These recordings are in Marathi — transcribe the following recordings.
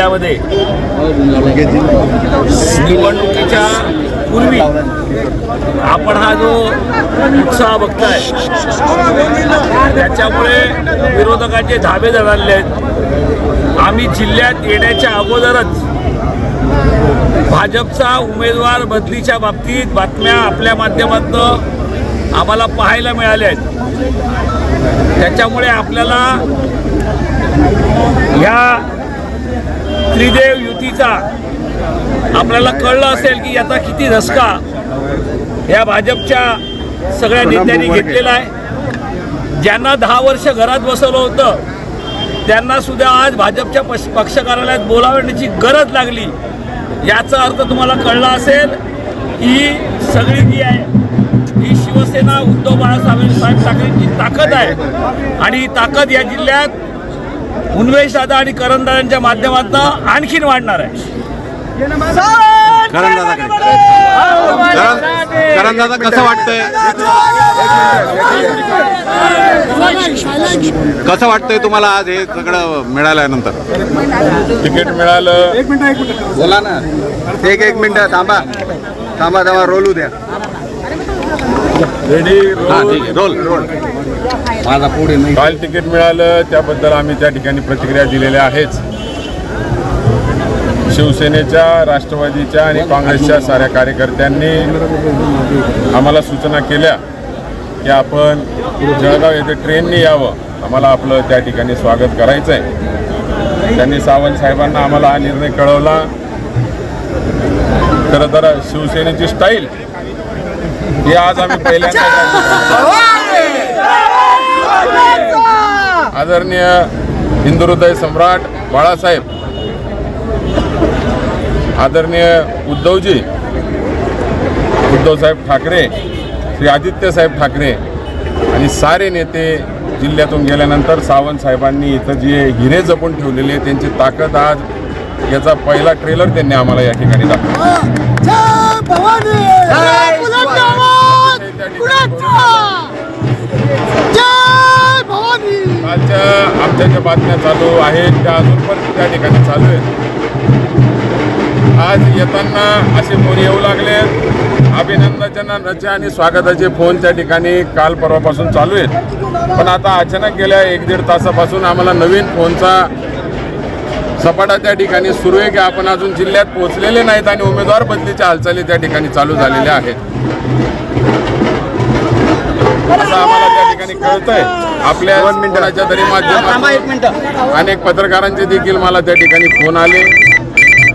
जिल्ह्यामध्ये. निवडणुकीच्या पूर्वी आपण हा जो उत्साह बघताय त्याच्यामुळे विरोधकांचे धाबे जडाले आहेत. आम्ही जिल्ह्यात येण्याच्या अगोदरच भाजपचा उमेदवार बदलीच्या बाबतीत बातम्या आपल्या माध्यमातून आम्हाला पाहायला मिळाल्या आहेत. त्याच्यामुळे आपल्याला त्रिदेव युतीचा. आपल्याला कळलं असेल की याचा किती धसका या भाजपच्या सगळ्या नेत्यांनी घेतलेला आहे. ज्यांना दहा वर्ष घरात बसवलं होतं त्यांना सुद्धा आज भाजपच्या पक्ष पक्ष कार्यालयात बोलावण्याची गरज लागली. याचा अर्थ तुम्हाला कळला असेल ही सगळी जी आहे ही शिवसेना उद्धव बाळासाहेब साहेब ठाकरेंची ताकद आहे. आणि ही ताकद या जिल्ह्यात दादा आणि करणदादांच्या माध्यमातून आणखीन वाढणार आहे. दादा कसं वाटतंय? कसं वाटतंय तुम्हाला आज हे सगळं मिळाल्यानंतर? तिकीट मिळालं. बोला ना. एक एक मिनिट थांबा. थांबा थांबा रोलू द्या रेडी हा ठीक आहे. रोल रोल माझा पुढे नाही. काल तिकीट मिळालं त्याबद्दल आम्ही त्या ठिकाणी प्रतिक्रिया दिलेल्या आहेच. शिवसेनेच्या राष्ट्रवादीच्या आणि काँग्रेसच्या साऱ्या कार्यकर्त्यांनी आम्हाला सूचना केल्या की आपण जळगाव येथे ट्रेनने यावं. आम्हाला आपलं त्या ठिकाणी स्वागत करायचं आहे त्यांनी सावंत साहेबांना आम्हाला हा निर्णय कळवला. खरं तर शिवसेनेची स्टाईल ही आज आम्ही पहिल्यांदा आदरणीय हिंदुहृदय सम्राट बाळासाहेब आदरणीय उद्धवजी उद्धवसाहेब ठाकरे श्री आदित्यसाहेब ठाकरे आणि सारे नेते जिल्ह्यातून गेल्यानंतर सावंत साहेबांनी इथं जे हिरे जपून ठेवलेले त्यांची ताकद आज याचा पहिला ट्रेलर त्यांनी आम्हाला या ठिकाणी दाखवला. आमच्या ज्या बातम्या चालू आहेत. त्या अजून पण त्या ठिकाणी चालू आहेत. आज येताना असे फोन येऊ लागले. अभिनंदनाचे आणि स्वागताचे फोन त्या ठिकाणी काल परवापासून चालू आहेत. पण आता अचानक गेल्या एक दीड तासापासून आम्हाला नवीन फोनचा सपाटा त्या ठिकाणी सुरू आहे की आपण अजून जिल्ह्यात पोहोचलेले नाहीत आणि उमेदवार बदलीच्या हालचाली त्या ठिकाणी चालू झालेल्या आहेत. ठिकाणी कळतंय आपल्या मिनिटाच्या तरी माध्यमातून. अनेक पत्रकारांचे देखील मला त्या ठिकाणी फोन आले.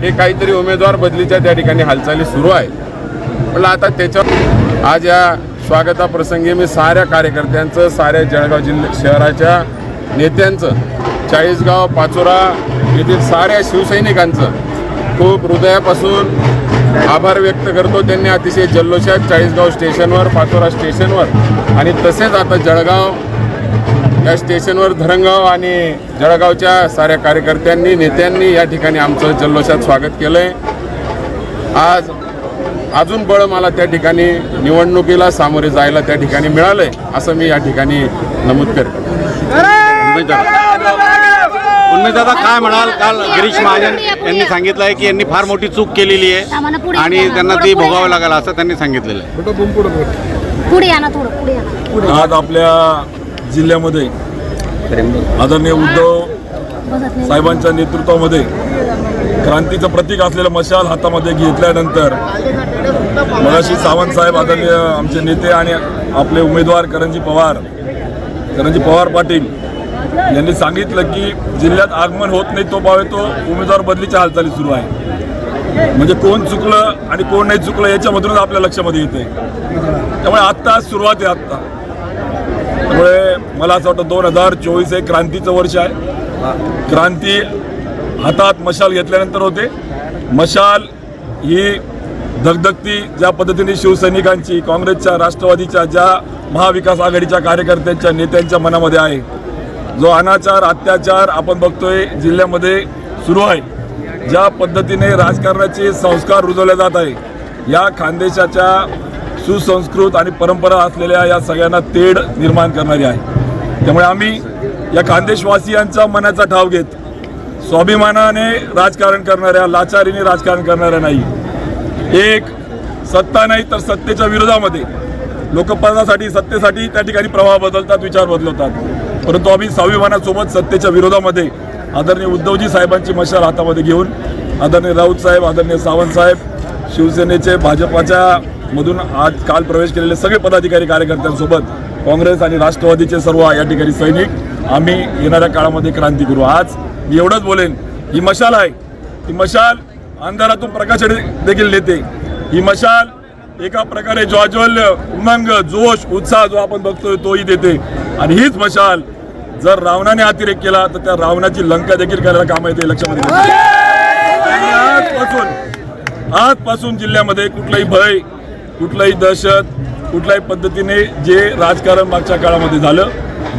हे काहीतरी उमेदवार बदलीच्या त्या ठिकाणी हालचाली सुरू आहे म्हटलं आता त्याच्यावर आज या स्वागताप्रसंगी मी साऱ्या कार्यकर्त्यांचं साऱ्या जळगाव जिल्ह्या शहराच्या नेत्यांचं चाळीसगाव पाचोरा येथील साऱ्या शिवसैनिकांचं खूप हृदयापासून आभार व्यक्त करतो त्यांनी अतिशय जल्लोषात चाळीसगाव स्टेशनवर पाचोरा स्टेशनवर आणि तसेच आता जळगाव या स्टेशनवर धरणगाव आणि जळगावच्या साऱ्या कार्यकर्त्यांनी नेत्यांनी या ठिकाणी आमचं जल्लोषात स्वागत केलं आहे आज अजून बळ मला त्या ठिकाणी निवडणुकीला सामोरे जायला त्या ठिकाणी मिळालं आहे असं मी या ठिकाणी नमूद करतो. दादा काय म्हणाल? काल गिरीश महाजन यांनी सांगितलं आहे की यांनी फार मोठी चूक केलेली आहे आणि त्यांना ती भोगावं लागेल असं त्यांनी सांगितलेलं आहे. पुढे या ना थोडं पुढे या आज आपल्या जिल्ह्यामध्ये आदरणीय उद्धव साहेबांच्या नेतृत्वामध्ये क्रांतीचं प्रतीक असलेलं मशाल हातामध्ये घेतल्यानंतर मगाशी सावंत साहेब आदरणीय आमचे नेते आणि आपले उमेदवार करणजी पवार करणजी पवार पाटील यांनी सांगितलं की जिल्ह्यात आगमन होत नाही तो पावे तो उमेदवार बदलीच्या हालचाली सुरू आहे. म्हणजे कोण चुकलं आणि कोण नाही चुकलं याच्यामधूनच आपल्या लक्षामध्ये येते त्यामुळे आत्ता सुरुवात आहे आत्ता. त्यामुळे मला असं वाटतं दोन हजार चोवीस हे क्रांतीचं वर्ष आहे. क्रांती हातात मशाल घेतल्यानंतर होते. मशाल ही धगधगती ज्या पद्धतीने शिवसैनिकांची काँग्रेसच्या राष्ट्रवादीच्या ज्या महाविकास आघाडीच्या कार्यकर्त्यांच्या नेत्यांच्या मनामध्ये आहे जो अनाचार अत्याचार आपण बघतोय जिल्ह्यामध्ये सुरू आहे. ज्या पद्धतीने राजकारणाचे संस्कार रुजवले जात आहे या खानदेशाच्या सुसंस्कृत आणि परंपरा असलेल्या या सगळ्यांना तेढ निर्माण करणारी आहे. त्यामुळे आम्ही या खानदेशवासियांचा मनाचा ठाव घेत स्वाभिमानाने राजकारण करणाऱ्या लाचारीने राजकारण करणाऱ्या नाही. एक सत्ता नाही तर सत्तेच्या विरोधामध्ये लोकपदासाठी सत्तेसाठी त्या ठिकाणी प्रवाह बदलतात विचार बदलतात. परंतु आम्ही स्वाभिमानासोबत सत्तेच्या विरोधामध्ये आदरणीय उद्धवजी साहेबांची मशाल हातामध्ये घेऊन आदरणीय राऊत साहेब आदरणीय सावंत साहेब शिवसेनेचे भाजपाच्या मधून आज काल प्रवेश केलेले सगळे पदाधिकारी कार्यकर्त्यांसोबत काँग्रेस आणि राष्ट्रवादीचे सर्व या ठिकाणी सैनिक आम्ही येणाऱ्या काळामध्ये क्रांती करू. आज मी एवढंच बोलेन ही मशाल आहे. ही मशाल अंधारातून प्रकाशाने देखील देते ही मशाल एका प्रकारे ज्वाज्वल्य उमंग जोश उत्साह जो आपण बघतोय तोही देते. आणि हीच मशाल जर रावणाने अतिरेक केला तर त्या रावणाची लंका देखील करायला काम येते लक्षामध्ये आजपासून आजपासून जिल्ह्यामध्ये कुठलाही भय कुठलाही दहशत कुठल्याही पद्धतीने जे राजकारण मागच्या काळामध्ये झालं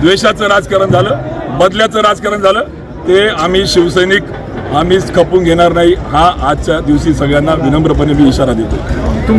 द्वेषाचं राजकारण झालं बदल्याचं राजकारण झालं ते आम्ही शिवसैनिक आम्ही खपून घेणार नाही. हा आजच्या दिवशी सगळ्यांना विनम्रपणे मी इशारा देतो.